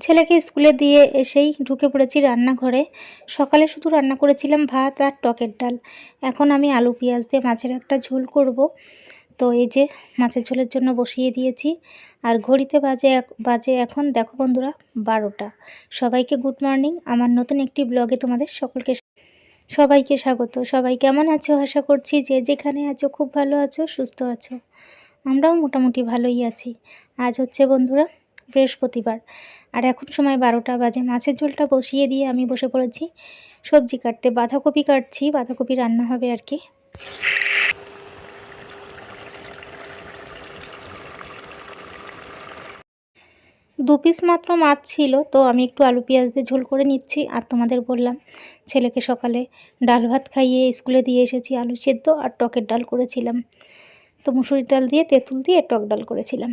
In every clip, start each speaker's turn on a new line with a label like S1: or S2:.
S1: ছেলেকে স্কুলে দিয়ে এসেই ঢুকে পড়েছি রান্নাঘরে। সকালে শুধু রান্না করেছিলাম ভাত আর টকের ডাল। এখন আমি আলু, পেঁয়াজ দিয়ে মাছের একটা ঝোল করব। তো এই যে মাছের ঝোলের জন্য বসিয়ে দিয়েছি। আর ঘড়িতে বাজে বাজে এখন দেখো বন্ধুরা, বারোটা। সবাইকে গুড মর্নিং। আমার নতুন একটি ব্লগে তোমাদের সকলকে সবাইকে স্বাগত। সবাই কেমন আছো? আশা করছি যে যেখানে আছো, খুব ভালো আছো, সুস্থ আছো। আমরাও মোটামুটি ভালোই আছি। আজ হচ্ছে বন্ধুরা বৃহস্পতিবার। আর এখন সময় বারোটা বাজে। মাছের ঝোলটা বসিয়ে দিয়ে আমি বসে পড়েছি। সবজি কাটতে। বাঁধাকপি কাটছি। বাঁধাকপি রান্না হবে আর কি। দু পিস মাত্র মাছ ছিল, তো আমি একটু আলু পেঁয়াজ দিয়ে ঝোল করে নিচ্ছি। আর তোমাদের বললাম, ছেলেকে সকালে ডাল ভাত খাইয়ে স্কুলে দিয়ে এসেছি। আলু সেদ্ধ আর টকের ডাল করেছিলাম। তো মুসুরির ডাল দিয়ে তেঁতুল দিয়ে টক ডাল করেছিলাম।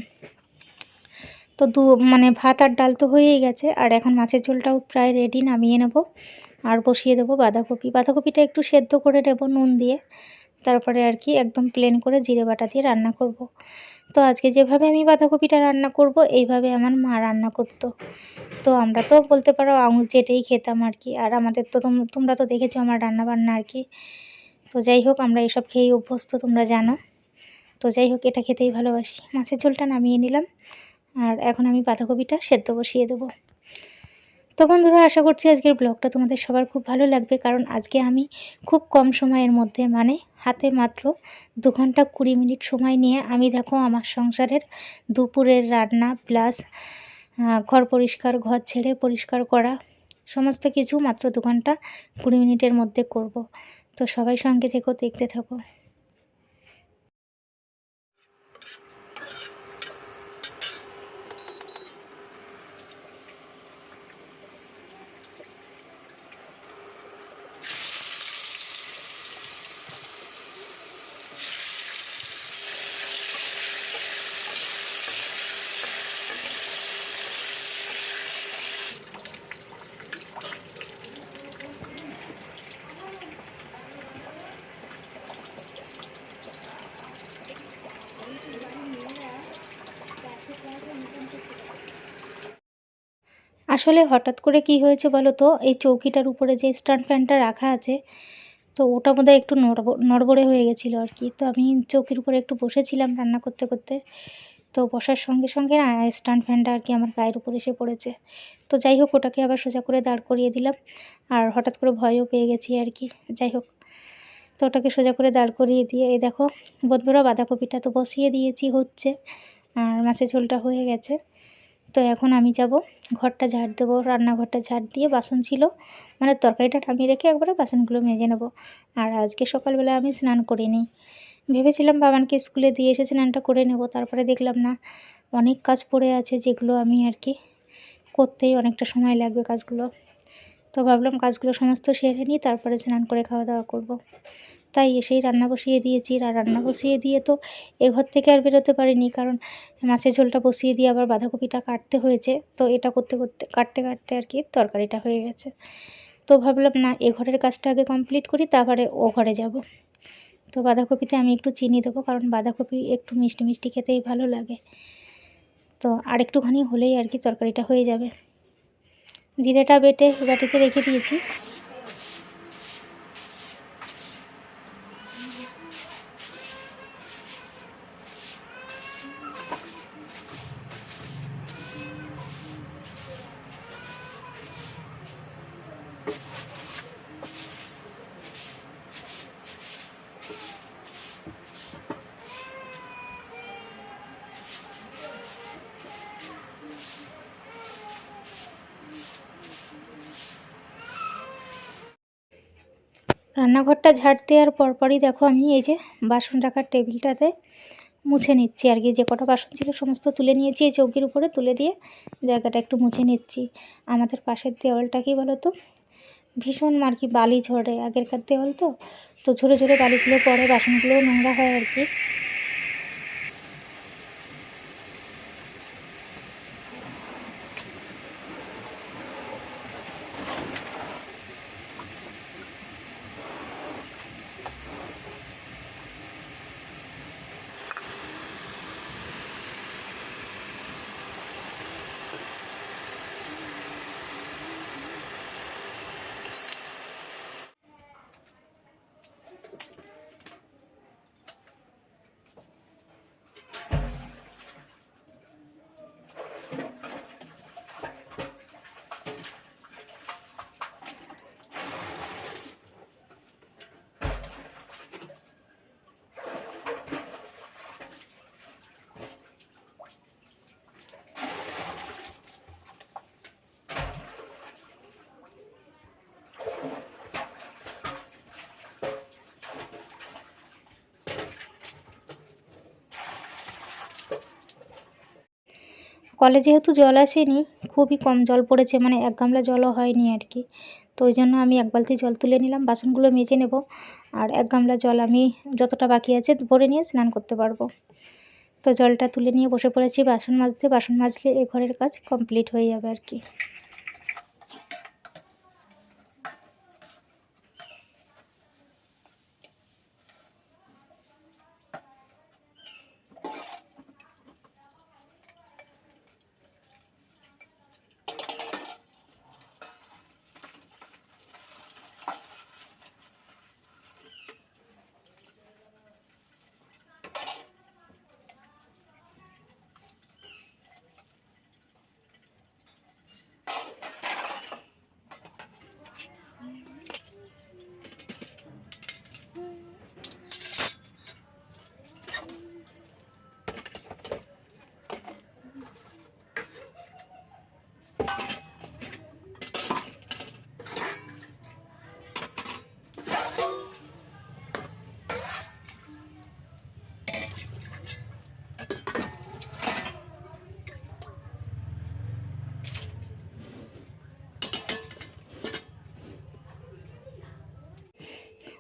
S1: তো দু মানে ভাত আর ডাল তো হয়েই গেছে। আর এখন মাছের ঝোলটাও প্রায় রেডি নামিয়ে নেব। আর বসিয়ে দেবো বাঁধাকপি। বাঁধাকপিটা একটু সেদ্ধ করে নেব নুন দিয়ে। তারপরে আর কি একদম প্লেন করে জিরে বাটা দিয়ে রান্না করব। তো আজকে যেভাবে আমি বাঁধাকপিটা রান্না করব, এইভাবে আমার মা রান্না করতো। তো আমরা তো বলতে পারো আঙুল চেটেই খেতাম আর কি। আর আমাদের তো তোম- তোমরা তো দেখেছ আমার রান্না বান্না আর কি। তো যাই হোক, আমরা এসব খেয়েই অভ্যস্ত, তোমরা জানো। তো যাই হোক, এটা খেতেই ভালোবাসি। মাছের ঝোলটা নামিয়ে নিলাম। আর এখন আমি বাঁধাকপিটা সেদ্ধ বসিয়ে দেবো। তো বন্ধুরা, আশা করছি আজকের ব্লগটা তোমাদের সবার খুব ভালো লাগবে, কারণ আজকে আমি খুব কম সময়ের মধ্যে মানে হাতে মাত্র দু ঘণ্টা কুড়ি মিনিট সময় নিয়ে আমি দেখো আমার সংসারের দুপুরের রান্না প্লাস ঘর পরিষ্কার, ঘর ছেড়ে পরিষ্কার করা, সমস্ত কিছু মাত্র দু ঘণ্টা কুড়ি মিনিটের মধ্যে করব। তো সবাই সঙ্গে থেকো, দেখতে থাকো। আসলে হঠাৎ করে কি হয়েছে বলো তো? এই চৌকিটার উপরে যে স্ট্যান্ড ফ্যানটা রাখা আছে, তো ওটা বোধহয় একটু নড়ব, নড়বড়ে হয়ে গেছিল আর কি। তো আমি চৌকির উপরে একটু বসেছিলাম রান্না করতে করতে। তো বসার সঙ্গে সঙ্গে না স্ট্যান্ড ফ্যানটা আর কি আমার গায়ের উপর এসে পড়েছে। তো যাই হোক, ওটাকে আবার সোজা করে দাঁড় করিয়ে দিলাম। আর হঠাৎ করে ভয়ও পেয়ে গেছি আর কি। যাই হোক, তো ওটাকে সোজা করে দাঁড় করিয়ে দিয়ে, এই দেখো বন্ধুরা বাঁধাকপিটা তো বসিয়ে দিয়েছি হচ্ছে, আর মাছের ঝোলটা হয়ে গেছে। তো এখন আমি যাব, ঘরটা ঝাড় দেবো, রান্নাঘরটা ঝাড় দিয়ে বাসন ছিল মানে তরকারিটা নামিয়ে রেখে একবারে বাসনগুলো মেজে নেব। আর আজকে সকালবেলা আমি স্নান করিনি। ভেবেছিলাম বাবানকে স্কুলে দিয়ে এসে স্নানটা করে নেব, তারপরে দেখলাম না, অনেক কাজ পড়ে আছে যেগুলো আমি আর কি করতেই অনেকটা সময় লাগবে কাজগুলো। তো ভাবলাম কাজগুলো সমস্ত সেরে নিই, তারপরে স্নান করে খাওয়া দাওয়া করব। তাই এসেই রান্না বসিয়ে দিয়েছি। আর রান্না বসিয়ে দিয়ে তো এ ঘর থেকে আর বেরোতে পারিনি। কারণ মাছের ঝোলটা বসিয়ে দিয়ে আবার বাঁধাকপিটা কাটতে হয়েছে। তো এটা করতে করতে, কাটতে কাটতে আর কি তরকারিটা হয়ে গেছে। তো ভাবলাম, না, এ ঘরের কাজটা আগে কমপ্লিট করি, তারপরে ও ঘরে যাব। তো বাঁধাকপিতে আমি একটু চিনি দেবো, কারণ বাঁধাকপি একটু মিষ্টি মিষ্টি খেতেই ভালো লাগে। তো আর একটুখানি হলেই আর কি তরকারিটা হয়ে যাবে। জিরেটা বেটে বাটিতে রেখে দিয়েছি। রান্নাঘরটা ঝাড় দেওয়ার পরপরই দেখো আমি এই যে বাসন রাখার টেবিলটাতে মুছে নিচ্ছি আর কি। যে কটা বাসন ছিল সমস্ত তুলে নিয়েছি, এই চৌকির উপরে তুলে দিয়ে জায়গাটা একটু মুছে নিচ্ছি। আমাদের পাশের দেওয়ালটা কি বলো তো ভীষণ আর কি বালি ঝরে আগেরকার দেওয়াল তো। তো ঝরে ঝরে বালিগুলো পরে বাসনগুলোও নোংরা হয় আর কি। কলে যেহেতু জল আসেনি, খুবই কম জল পড়েছে মানে এক গামলা জলও হয়নি আর কি। তো ওই জন্য আমি এক বালতি জল তুলে নিলাম, বাসনগুলো মেজে নেব, আর এক গামলা জল আমি যতটা বাকি আছে ভরে নিয়ে স্নান করতে পারব। তো জলটা তুলে নিয়ে বসে পড়েছি, বাসন মাজতে, বাসন মাজলে এ ঘরের কাজ কমপ্লিট হয়ে যাবে আর কি।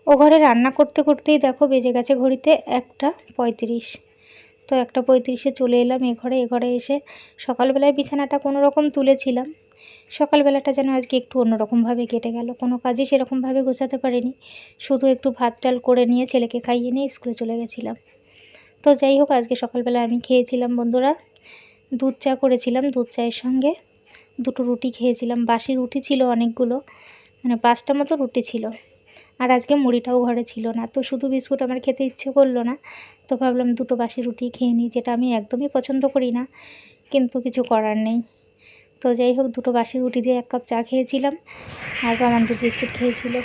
S1: ও ঘরে রান্না করতে করতেই দেখো বেজে গেছে ঘড়িতে একটা পঁয়ত্রিশ। তো একটা পঁয়ত্রিশে চলে এলাম এ ঘরে এ ঘরে এসে সকালবেলায় বিছানাটা কোনো রকম তুলেছিলাম। সকালবেলাটা যেন আজকে একটু অন্যরকমভাবে কেটে গেল। কোনো কাজই সেরকমভাবে গোছাতে পারিনি। শুধু একটু ভাত টাল করে নিয়ে ছেলেকে খাইয়ে নিয়ে স্কুলে চলে গেছিলাম। তো যাই হোক, আজকে সকালবেলা আমি খেয়েছিলাম বন্ধুরা, দুধ চা করেছিলাম দুধ চায়ের সঙ্গে। দুটো রুটি খেয়েছিলাম। বাসি রুটি ছিল অনেকগুলো মানে পাঁচটা মতো রুটি ছিল। আর আজকে মুড়িটাও ঘরে ছিল না। তো শুধু বিস্কুট আমার খেতে ইচ্ছে করল না। তো ভাবলাম দুটো বাসি রুটি খেয়ে নিই, যেটা আমি একদমই পছন্দ করি না, কিন্তু কিছু করার নেই। তো যাই হোক, দুটো বাসি রুটি দিয়ে এক কাপ চা খেয়েছিলাম। আর দুধ বিস্কুট খেয়েছিল।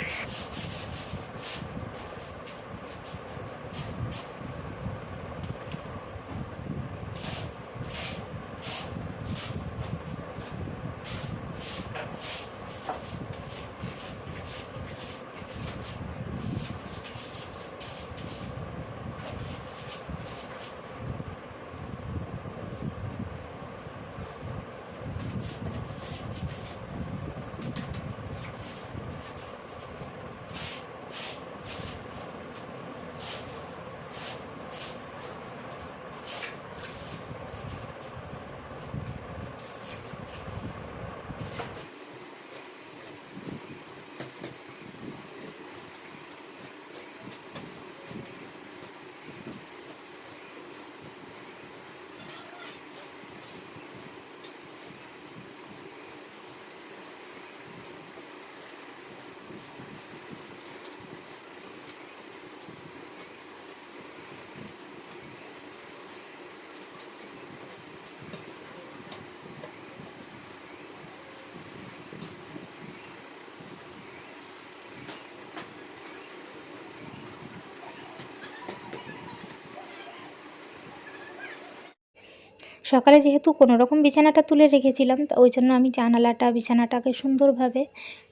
S1: সকালে যেহেতু কোনো রকম বিছানাটা তুলে রেখেছিলাম, তা ওই জন্য আমি জানালাটা, বিছানাটাকে সুন্দরভাবে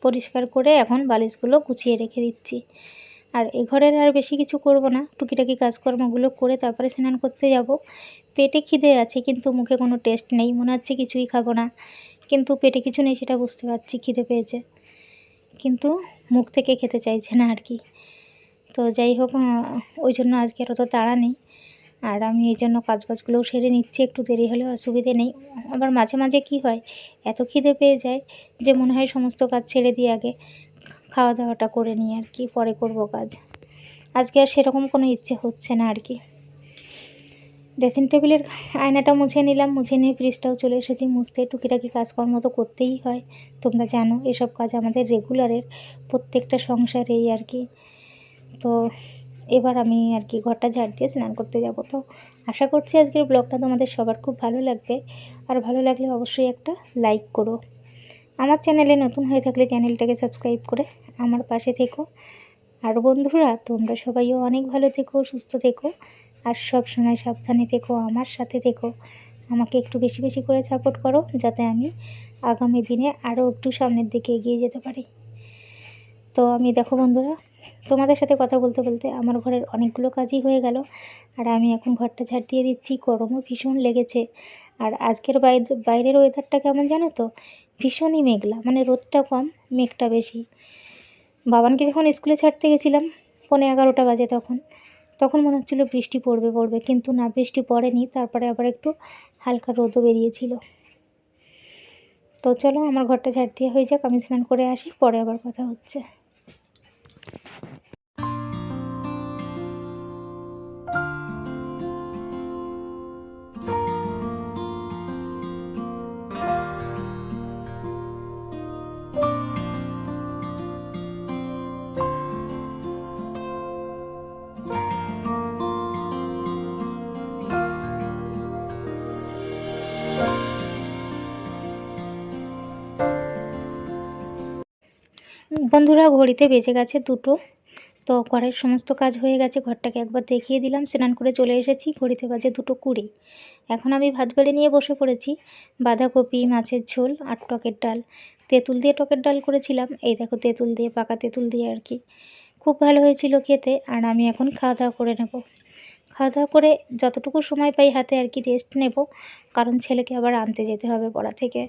S1: পরিষ্কার করে এখন বালিশগুলো গুছিয়ে রেখে দিচ্ছি। আর এ ঘরের আর বেশি কিছু করব না। টুকিটাকি কাজকর্মগুলো করে তারপরে স্নান করতে যাব। পেটে খিদে আছে, কিন্তু মুখে কোনো টেস্ট নেই, মনে হচ্ছে কিছুই খাব না। কিন্তু পেটে কিছু নেই সেটা বুঝতে পারছি, খিদে পেয়েছে। কিন্তু মুখ থেকে খেতে চাইছে না আর কি। তো যাই হোক ওই জন্য আজকে অত তাড়া নেই। আর আমি এই জন্য কাজবাজগুলোও সেরে নিচ্ছি, একটু দেরি হলে অসুবিধে নেই। আবার মাঝে মাঝে কি হয়, এত খিদে পেয়ে যায় যে মনে হয় সমস্ত কাজ ছেড়ে দিয়ে আগে খাওয়া দাওয়াটা করে নিই আর কি, পরে করব কাজ। আজকে আর সেরকম কোনো ইচ্ছে হচ্ছে না আর কি। ড্রেসিং টেবিলের আয়নাটা মুছে নিলাম, মুছে নিয়ে ফ্রিজটাও চলে এসেছি। মুছতে টুকিটাকি কাজকর্ম তো করতেই হয়, তোমরা জানো, এসব কাজ আমাদের রেগুলারের প্রত্যেকটা সংসারেই আর কি। তো এবার আমি আর কি ঘরটা ঝাড় দিয়ে স্নান করতে যাব। তো আশা করছি আজকের ব্লগটা তোমাদের সবার খুব ভালো লাগবে। আর ভালো লাগলে অবশ্যই একটা লাইক করো। আমার চ্যানেলে নতুন হয়ে থাকলে চ্যানেলটাকে সাবস্ক্রাইব করে আমার পাশে থেকো। আর বন্ধুরা, তোমরা সবাইও অনেক ভালো থেকো, সুস্থ থেকো। আর সব সময় সাবধানে থেকো, আমার সাথে থেকো। আমাকে একটু বেশি বেশি করে সাপোর্ট করো, যাতে আমি আগামী দিনে আরও একটু সামনের দিকে এগিয়ে যেতে পারি। তো আমি দেখো বন্ধুরা তোমাদের সাথে কথা বলতে বলতে আমার ঘরের অনেকগুলো কাজই হয়ে গেল। আর আমি এখন ঘরটা ঝাড় দিয়ে দিচ্ছি। গরমও ভীষণ লেগেছে। আর আজকের বাইরে বাইরের ওয়েদারটা কেমন জানো তো? ভীষণই মেঘলা মানে রোদটা কম, মেঘটা বেশি। বাবানকে যখন স্কুলে ছাড়তে গেছিলাম, পৌনে এগারোটা বাজে তখন তখন মনে হচ্ছিল বৃষ্টি পড়বে পড়বে, কিন্তু না, বৃষ্টি পড়েনি। তারপরে আবার একটু হালকা রোদও বেরিয়েছিল। তো চলো, আমার ঘরটা ঝাড় দিয়ে হয়ে যাক, আমি স্নান করে আসি, পরে আবার কথা হচ্ছে। বন্ধুরা, ঘড়িতে বেজে গেছে দুটো। তো ঘরের সমস্ত কাজ হয়ে গেছে। ঘরটাকে একবার দেখিয়ে দিলাম। স্নান করে চলে এসেছি। ঘড়িতে বাজে দুটো কুড়ি। এখন আমি ভাত বেড়ে নিয়ে বসে পড়েছি। বাঁধাকপি, মাছের ঝোল আর টকের ডাল। তেঁতুল দিয়ে টকের ডাল করেছিলাম। এই দেখো, তেঁতুল দিয়ে, পাকা তেঁতুল দিয়ে আর কি। খুব ভালো হয়েছিল খেতে। আর আমি এখন খাওয়া দাওয়া করে নেব। খাওয়া দাওয়া করে যতটুকু সময় পাই হাতে আর কি রেস্ট নেব। কারণ ছেলেকে আবার আনতে যেতে হবে পড়া থেকে।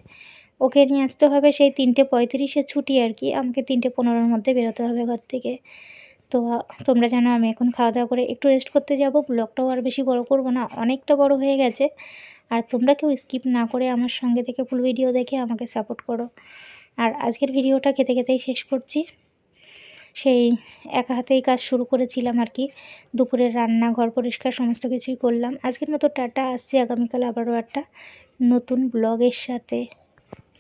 S1: ওকে নিয়ে আসতে হবে। সেই তিনটে পঁয়ত্রিশে ছুটি আর কি। আমাকে তিনটে পনেরোর মধ্যে বেরোতে হবে ঘর থেকে। তো তোমরা জানো আমি এখন খাওয়া দাওয়া করে একটু রেস্ট করতে যাব। ব্লগটাও আর বেশি বড় করব না, অনেকটা বড় হয়ে গেছে। আর তোমরা কেউ স্কিপ না করে আমার সঙ্গে থেকে ফুল ভিডিও দেখে আমাকে সাপোর্ট করো। আর আজকের ভিডিওটা খেতে খেতেই শেষ করছি। সেই একা হাতেই কাজ শুরু করেছিলাম আর কি। দুপুরের রান্না, ঘর পরিষ্কার সমস্ত কিছুই করলাম। আজকের মতো টাটা, আসছি আগামীকাল আবারও একটা নতুন ব্লগের সাথে।